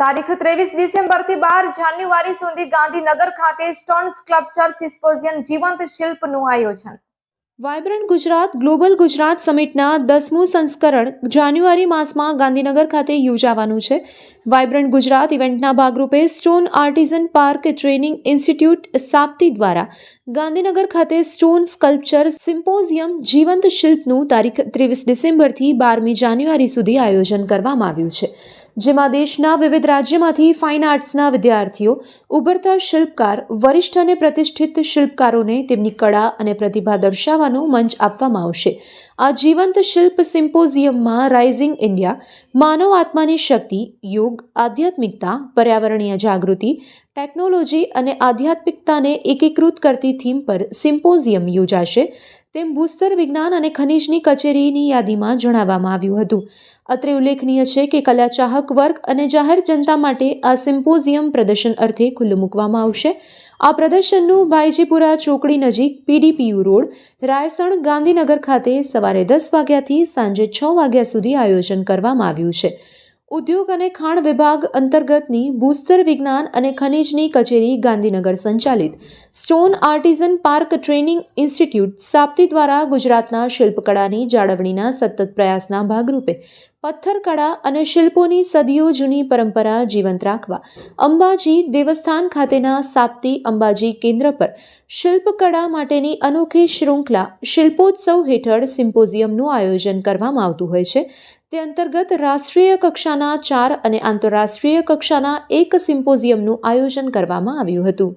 તારીખ ત્રેવીસ ડિસેમ્બરથી બાર જાન્યુઆરી સુધી ગાંધીનગર ખાતે સ્ટોન સ્કલ્પચર સિમ્પોઝિયમ જીવંત શિલ્પનું આયોજન. વાયબ્રન્ટ ગુજરાત, ગ્લોબલ ગુજરાત સમિટના દસમું સંસ્કરણ જાન્યુઆરી માસમાં ગાંધીનગર ખાતે યોજાવાનું છે. વાયબ્રન્ટ ગુજરાત ઇવેન્ટના ભાગરૂપે stone artisan park training institute SAPTI દ્વારા ગાંધીનગર ખાતે સ્ટોન સ્કલ્પચર સિમ્પોઝિયમ જીવંત શિલ્પનું તારીખ ત્રેવીસ ડિસેમ્બરથી બારમી જાન્યુઆરી સુધી આયોજન કરવામાં આવ્યું છે. જેમાં દેશના વિવિધ રાજ્યમાંથી ફાઇન આર્ટ્સના વિદ્યાર્થીઓ, ઉભરતા શિલ્પકાર, વરિષ્ઠ અને પ્રતિષ્ઠિત શિલ્પકારોને તેમની કળા અને પ્રતિભા દર્શાવવાનો મંચ આપવામાં આવશે. આ જીવંત શિલ્પ સિમ્પોઝિયમમાં રાઇઝિંગ ઇન્ડિયા માનવ આત્માની શક્તિ, યોગ, આધ્યાત્મિકતા, પર્યાવરણીય જાગૃતિ ટેકનોલોજી અને આધ્યાત્મિકતાને એકીકૃત કરતી થીમ પર સિમ્પોઝિયમ યોજાશે. તેમ ભૂસ્તર વિજ્ઞાન અને ખનિજની કચેરીની યાદીમાં જણાવવામાં આવ્યું હતું. અત્રે ઉલ્લેખનીય છે કે કલા ચાહક વર્ગ અને જાહેર જનતા માટે આ સિમ્પોઝિયમ પ્રદર્શન અર્થે ખુલ્લું મૂકવામાં આવશે. આ પ્રદર્શનનું ભાઈજીપુરા ચોકડી નજીક પીડીપીયુ રોડ, રાયસણ ગાંધીનગર ખાતે સવારે દસ વાગ્યાથી સાંજે છ વાગ્યા સુધી આયોજન કરવામાં આવ્યું છે. ઉદ્યોગ અને ખાણ વિભાગ અંતર્ગતની ભૂસ્તર વિજ્ઞાન અને ખનિજની કચેરી ગાંધીનગર સંચાલિત. Stone artisan park training institute SAPTI દ્વારા ગુજરાતના શિલ્પકળાની જાળવણીના સતત પ્રયાસના ભાગરૂપે પથ્થરકળા અને શિલ્પોની સદીઓ જૂની પરંપરા જીવંત રાખવા, અંબાજી દેવસ્થાન ખાતેના સાપ્તી અંબાજી કેન્દ્ર પર શિલ્પકળા માટેની અનોખી શૃંખલા શિલ્પોત્સવ હેઠળ સિમ્પોઝિયમનું આયોજન કરવામાં આવતું હોય છે. તે અંતર્ગત રાષ્ટ્રીય કક્ષાના ચાર અને આંતરરાષ્ટ્રીય કક્ષાના એક સિમ્પોઝિયમનું આયોજન કરવામાં આવ્યું હતું.